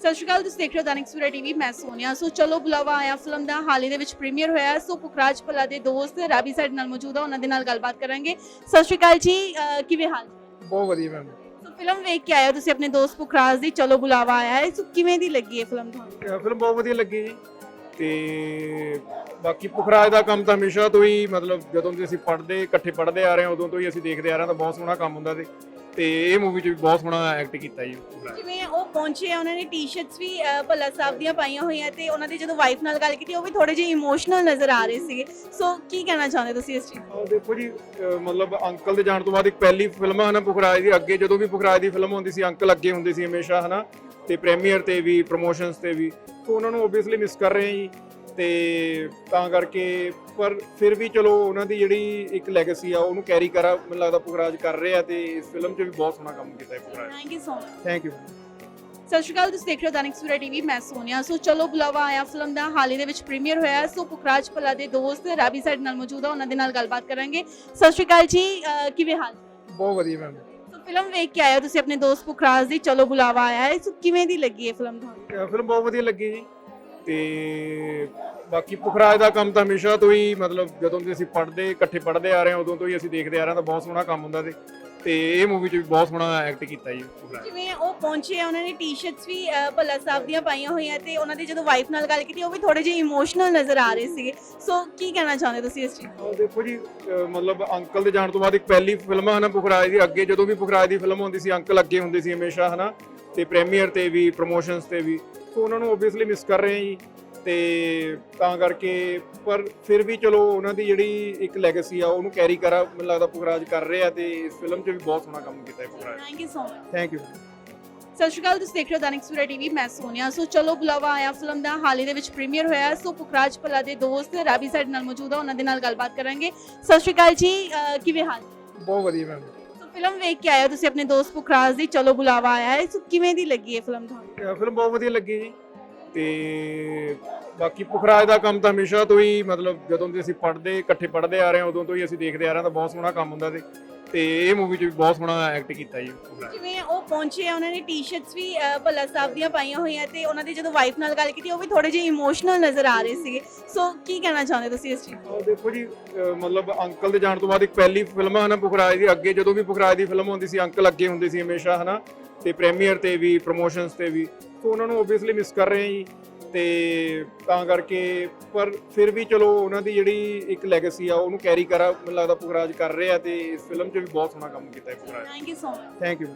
ਸਤਿ ਸ਼੍ਰੀ ਅਕਾਲ ਤੁਸੀਂ ਦੇਖ ਰਹੇ ਹੋ ਦੈਨਿਕ ਸਵੇਰਾ ਟੀਵੀ ਮੈਂ ਸੋਨੀਆ। ਸੋ ਚਲੋ ਬੁਲਾਵਾ ਆਇਆ ਫਿਲਮ ਦਾ। ਹਾਲ ਹੀ ਦੇ ਵਿੱਚ ਪ੍ਰੀਮੀਅਰ ਹੋਇਆ। ਸੋ ਪੁਖਰਾਜ ਭੱਲਾ ਦੇ ਦੋਸਤ ਰਾਬੀ ਸਾਡੇ ਨਾਲ ਮੌਜੂਦ ਆ। ਉਹਨਾਂ ਦੇ ਨਾਲ ਗੱਲਬਾਤ ਕਰਾਂਗੇ। ਸਤਿ ਸ਼੍ਰੀ ਅਕਾਲ ਜੀ। ਅਹ ਕਿਵੇਂ ਹਾਲ ਬਹੁਤ ਵਧੀਆ ਮੈਮ। ਸੋ ਫਿਲਮ ਵੇਖ ਕੇ ਆਏ ਹੋ ਤੁਸੀਂ ਆਪਣੇ ਦੋਸਤ ਪੁਖਰਾਜ ਦੀ। ਚਲੋ ਬੁਲਾਵਾ ਆਇਆ ਹੈ। ਸੋ ਕਿਵੇਂ ਦੀ ਲੱਗੀ ਹੈ ਫਿਲਮ ਤੁਹਾਨੂੰ? ਫਿਲਮ ਬਹੁਤ ਵਧੀਆ ਲੱਗੀ ਜੀ। ਤੇ ਬਾਕੀ ਪੁਖਰਾਜ ਦਾ ਕੰਮ ਤਾਂ ਹਮੇਸ਼ਾ ਤੋਂ ਹੀ ਮਤਲਬ ਜਦੋਂ ਦੀ ਅਸੀਂ ਪੜ੍ਹਦੇ ਇਕੱਠੇ ਪੜ੍ਹਦੇ ਆ ਰਹੇ ਹਾਂ ਉਦੋਂ ਤੋਂ ਹੀ ਅਸੀਂ ਦੇਖਦੇ ਆ ਰਹੇ ਹਾਂ ਤਾਂ ਬਹੁਤ ਸੋਹਣਾ ਕੰਮ ਹੁੰਦਾ ਤੇ ਤੇ ਇਹ ਮੂਵੀ 'ਚ ਵੀ ਬਹੁਤ ਸੋਹਣਾ ਐਕਟ ਕੀਤਾ ਜੀ। ਪੁਖਰਾਜ ਜਿਵੇਂ ਉਹ ਪਹੁੰਚੇ ਆ ਉਹਨਾਂ ਨੇ ਟੀ-ਸ਼ਰਟਸ ਵੀ ਭੱਲਾ ਸਾਹਿਬ ਦੀਆਂ ਪਾਈਆਂ ਹੋਈਆਂ ਤੇ ਉਹਨਾਂ ਦੀ ਜਦੋਂ ਵਾਈਫ ਨਾਲ ਗੱਲ ਕੀਤੀ ਉਹ ਵੀ ਥੋੜੇ ਜਿਹੇ ਇਮੋਸ਼ਨਲ ਨਜ਼ਰ ਆ ਰਹੇ ਸੀਗੇ। ਸੋ ਕੀ ਕਹਿਣਾ ਚਾਹੁੰਦੇ ਤੁਸੀਂ ਇਸ ਚੀਜ਼ ਆਹ ਦੇਖੋ ਜੀ ਅਹ ਮਤਲਬ ਅੰਕਲ ਦੇ ਜਾਣ ਤੋਂ ਬਾਅਦ ਇੱਕ ਪਹਿਲੀ ਫਿਲਮ ਹੈ ਨਾ ਪੁਖਰਾਜ ਦੀ। ਅੱਗੇ ਜਦੋਂ ਵੀ ਪੁਖਰਾਜ ਦੀ ਫਿਲਮ ਹੁੰਦੀ ਸੀ ਅੰਕਲ ਅੱਗੇ ਹੁੰਦੇ ਸੀ ਹਮੇਸ਼ਾ ਹਨਾ। ਤੇ ਪ੍ਰੀਮੀਅਰ ਤੇ ਵੀ ਪ੍ਰੋਮੋਸ਼ਨਸ ਤੇ ਵੀ। ਸੋ ਉਹਨਾਂ ਨੂੰ ਓਬਵੀਅਸਲੀ ਮਿਸ ਕਰ ਰਹੇ ਹਾਂ ਜੀ। ਤੇ ਤਾਂ ਕਰਕੇ ਪਰ ਫਿਰ ਵੀ ਚਲੋ ਉਹਨਾਂ ਦੀ ਜਿਹੜੀ ਇੱਕ ਲੈਗੇਸੀ ਆ ਉਹਨੂੰ ਕੈਰੀ ਕਰਾ ਮੈਨੂੰ ਲੱਗਦਾ ਪੁਖਰਾਜ ਕਰ ਰਹੇ ਤੇ ਇਸ ਫਿਲਮ 'ਚ ਵੀ ਬਹੁਤ ਸੋਹਣਾ ਕੰਮ ਕੀਤਾ ਹੈ Pukhraj. Thank you so much thank you ਸਤਿ ਸ਼੍ਰੀ ਅਕਾਲ ਤੁਸੀਂ ਦੇਖ ਰਹੇ ਹੋ ਦੈਨਿਕ ਟੀਵੀ ਮੈਂ ਸੋਨੀਆ। ਸੋ ਚਲੋ ਬੁਲਾਵਾ ਆਇਆ ਫਿਲਮ ਦਾ ਹਾਲ ਹੀ ਦੇ ਵਿੱਚ ਪ੍ਰੀਮੀਅਰ ਹੋਇਆ। ਸੋ ਪੁਖਰਾਜ ਭੱਲਾ ਦੇ ਦੋਸਤ ਰਾਬੀ ਸਾਡੇ ਨਾਲ ਮੌਜੂਦ ਆ ਉਹਨਾਂ ਦੇ ਨਾਲ ਗੱਲਬਾਤ ਕਰਾਂਗੇ। ਸਤਿ ਸ਼੍ਰੀ ਅਕਾਲ ਜੀ ਅਹ ਕਿਵੇਂ ਹਾਲ ਬਹੁਤ ਵਧੀਆ ਮੈਮ ਸੋ ਫਿਲਮ ਵੇਖ ਕੇ ਆਏ ਹੋ ਤੁਸੀਂ ਆਪਣੇ ਦੋਸਤ ਪੁਖਰਾਜ ਦੀ ਚਲੋ ਬੁਲਾਵਾ ਆਇਆ ਹੈ। ਸੋ ਕਿਵੇਂ ਦੀ ਲੱਗੀ ਹੈ ਫਿਲਮ ਤੁਹਾਨੂੰ? ਫਿਲਮ ਬਹੁਤ ਵਧੀਆ ਲੱਗੀ ਜੀ। ਤੇ ਬਾਕੀ ਪੁਖਰਾਜ ਦਾ ਕੰਮ ਤਾਂ ਹਮੇਸ਼ਾ ਤੋਂ ਹੀ ਮਤਲਬ ਜਦੋਂ ਦੀ ਅਸੀਂ ਪੜ੍ਹਦੇ ਇਕੱਠੇ ਪੜ੍ਹਦੇ ਆ ਰਹੇ ਹਾਂ ਉਦੋਂ ਤੋਂ ਹੀ ਅਸੀਂ ਦੇਖਦੇ ਆ ਰਹੇ ਹਾਂ ਤਾਂ ਬਹੁਤ ਸੋਹਣਾ ਕੰਮ ਹੁੰਦਾ ਤੇ ਤੇ ਇਹ ਮੂਵੀ 'ਚ ਵੀ ਬਹੁਤ ਸੋਹਣਾ ਐਕਟ ਕੀਤਾ ਜੀ ਪੁਖਰਾਜ। ਜਿਵੇਂ ਉਹ ਪਹੁੰਚੇ ਆ ਉਹਨਾਂ ਨੇ ਟੀ-ਸ਼ਰਟਸ ਵੀ ਭੱਲਾ ਸਾਹਿਬ ਦੀਆਂ ਪਾਈਆਂ ਹੋਈਆਂ ਤੇ ਉਹਨਾਂ ਦੀ ਜਦੋਂ ਵਾਈਫ ਨਾਲ ਗੱਲ ਕੀਤੀ ਉਹ ਵੀ ਥੋੜੇ ਜਿਹੇ ਇਮੋਸ਼ਨਲ ਨਜ਼ਰ ਆ ਰਹੇ ਸੀਗੇ। ਸੋ ਕੀ ਕਹਿਣਾ ਚਾਹੁੰਦੇ ਤੁਸੀਂ ਇਸ ਚੀਜ਼ ਆਹ ਦੇਖੋ ਜੀ ਅਹ ਮਤਲਬ ਅੰਕਲ ਦੇ ਜਾਣ ਤੋਂ ਬਾਅਦ ਇੱਕ ਪਹਿਲੀ ਫਿਲਮ ਹੈ ਨਾ ਪੁਖਰਾਜ ਦੀ ਅੱਗੇ ਜਦੋਂ ਵੀ ਪੁਖਰਾਜ ਦੀ ਫਿਲਮ ਹੁੰਦੀ ਸੀ ਅੰਕਲ ਅੱਗੇ ਹੁੰਦੇ ਸੀ ਹਮੇਸ਼ਾ ਹਨਾ? ਤੇ ਪ੍ਰੀਮੀਅਰ ਤੇ ਵੀ ਪ੍ਰੋਮੋਸ਼ਨਸ ਤੇ ਵੀ। ਸੋ ਉਹਨਾਂ ਨੂੰ ਓਬਵੀਅਸਲੀ ਮਿਸ ਕਰ ਰਹੇ ਹਾਂ ਜੀ। ਤੇ ਤਾਂ ਕਰਕੇ ਪਰ ਫਿਰ ਵੀ ਚਲੋ ਉਹਨਾਂ ਦੀ ਜਿਹੜੀ ਇੱਕ ਲੈਗੇਸੀ ਆ ਉਹਨੂੰ ਕੈਰੀ ਕਰਾ ਮੈਨੂੰ ਲੱਗਦਾ ਪੁਖਰਾਜ ਕਰ ਰਹੇ ਆ ਤੇ ਇਸ ਫਿਲਮ 'ਚ ਵੀ ਬਹੁਤ ਸੋਹਣਾ ਕੰਮ ਕੀਤਾ ਹੈ Pukhraj. Thank you so much thank you ਸਤਿ ਸ਼੍ਰੀ ਅਕਾਲ ਤੁਸੀਂ ਦੇਖ ਰਹੇ ਹੋ ਦੈਨਿਕ ਸਵੇਰਾ ਟੀਵੀ ਮੈਂ ਸੋਨੀਆ। ਸੋ ਚਲੋ ਬੁਲਾਵਾ ਆਇਆ ਫਿਲਮ ਦਾ। ਹਾਲ ਹੀ ਦੇ ਵਿੱਚ ਪ੍ਰੀਮੀਅਰ ਹੋਇਆ। ਸੋ ਪੁਖਰਾਜ ਭੱਲਾ ਦੇ ਦੋਸਤ ਰਾਬੀ ਸਾਡੇ ਨਾਲ ਮੌਜੂਦ ਆ ਉਹਨਾਂ ਦੇ ਨਾਲ ਗੱਲਬਾਤ ਕਰਾਂਗੇ। ਸਤਿ ਸ਼੍ਰੀ ਅਕਾਲ ਜੀ ਅਹ ਕਿਵੇਂ ਹਾਲ? ਬਹੁਤ ਵਧੀਆ ਮੈਮ ਫਿਲਮ ਵੇਖ ਕੇ ਆਏ ਹੋ ਤੁਸੀਂ ਆਪਣੇ ਦੋਸਤ ਪੁਖਰਾਜ ਦੀ, ਚਲੋ ਬੁਲਾਵਾ ਆਇਆ ਹੈ। ਸੋ ਕਿਵੇਂ ਦੀ ਲੱਗੀ ਹੈ ਫਿਲਮ ਤੁਹਾਨੂੰ? ਫਿਲਮ ਬਹੁਤ ਵਧੀਆ ਲੱਗੀ ਜੀ। ਤੇ ਬਾਕੀ ਪੁਖਰਾਜ ਦਾ ਕੰਮ ਤਾਂ ਹਮੇਸ਼ਾ ਤੋਂ ਹੀ, ਮਤਲਬ ਜਦੋਂ ਦੀ ਅਸੀਂ ਪੜ੍ਹਦੇ, ਇਕੱਠੇ ਪੜ੍ਹਦੇ ਆ ਰਹੇ ਹਾਂ, ਉਦੋਂ ਤੋਂ ਹੀ ਅਸੀਂ ਦੇਖਦੇ ਆ ਰਹੇ ਹਾਂ, ਤਾਂ ਬਹੁਤ ਸੋਹਣਾ ਕੰਮ ਹੁੰਦਾ ਸੀ। ਤੇ ਇਹ ਮੂਵੀ 'ਚ ਵੀ ਬਹੁਤ ਸੋਹਣਾ ਐਕਟ ਕੀਤਾ ਜੀ। ਜਿਵੇਂ ਉਹ ਪਹੁੰਚੇ ਆ ਉਹਨਾਂ ਨੇ ਟੀ-ਸ਼ਰਟਸ ਵੀ ਭੱਲਾ ਸਾਹਿਬ ਦੀਆਂ ਪਾਈਆਂ ਹੋਈਆਂ ਤੇ ਉਹਨਾਂ ਦੀ ਜਦੋਂ ਵਾਈਫ ਨਾਲ ਗੱਲ ਕੀਤੀ ਉਹ ਵੀ ਥੋੜੇ ਜਿਹੇ ਇਮੋਸ਼ਨਲ ਨਜ਼ਰ ਆ ਰਹੇ ਸੀਗੇ। ਸੋ ਕੀ ਕਹਿਣਾ ਚਾਹੁੰਦੇ ਤੁਸੀਂ ਇਸ ਚੀਜ਼ ਆਹ ਦੇਖੋ ਜੀ ਅਹ ਮਤਲਬ ਅੰਕਲ ਦੇ ਜਾਣ ਤੋਂ ਬਾਅਦ ਇੱਕ ਪਹਿਲੀ ਫਿਲਮ ਹੈ ਨਾ ਪੁਖਰਾਜ ਦੀ ਅੱਗੇ ਜਦੋਂ ਵੀ ਪੁਖਰਾਜ ਦੀ ਫਿਲਮ ਹੁੰਦੀ ਸੀ ਅੰਕਲ ਅੱਗੇ ਹੁੰਦੇ ਸੀ ਹਮੇਸ਼ਾ ਹਨਾ? ਤੇ ਪ੍ਰੀਮੀਅਰ ਤੇ ਵੀ ਪ੍ਰੋਮੋਸ਼ਨਸ ਤੇ ਵੀ। ਸੋ ਉਹਨਾਂ ਨੂੰ ਓਬਵੀਅਸਲੀ ਮਿਸ ਕਰ ਰਹੇ ਹਾਂ ਜੀ। ਤੇ ਤਾਂ ਕਰਕੇ ਪਰ ਫਿਰ ਵੀ ਚਲੋ ਉਹਨਾਂ ਦੀ ਜਿਹੜੀ ਇੱਕ ਲੈਗੇਸੀ ਆ ਉਹਨੂੰ ਕੈਰੀ ਕਰਾ ਮੈਨੂੰ ਲੱਗਦਾ ਪੁਖਰਾਜ ਕਰ ਰਹੇ ਤੇ ਇਸ ਫਿਲਮ 'ਚ ਵੀ ਬਹੁਤ ਸੋਹਣਾ ਕੰਮ ਕੀਤਾ ਹੈ Pukhraj thank you so much thank you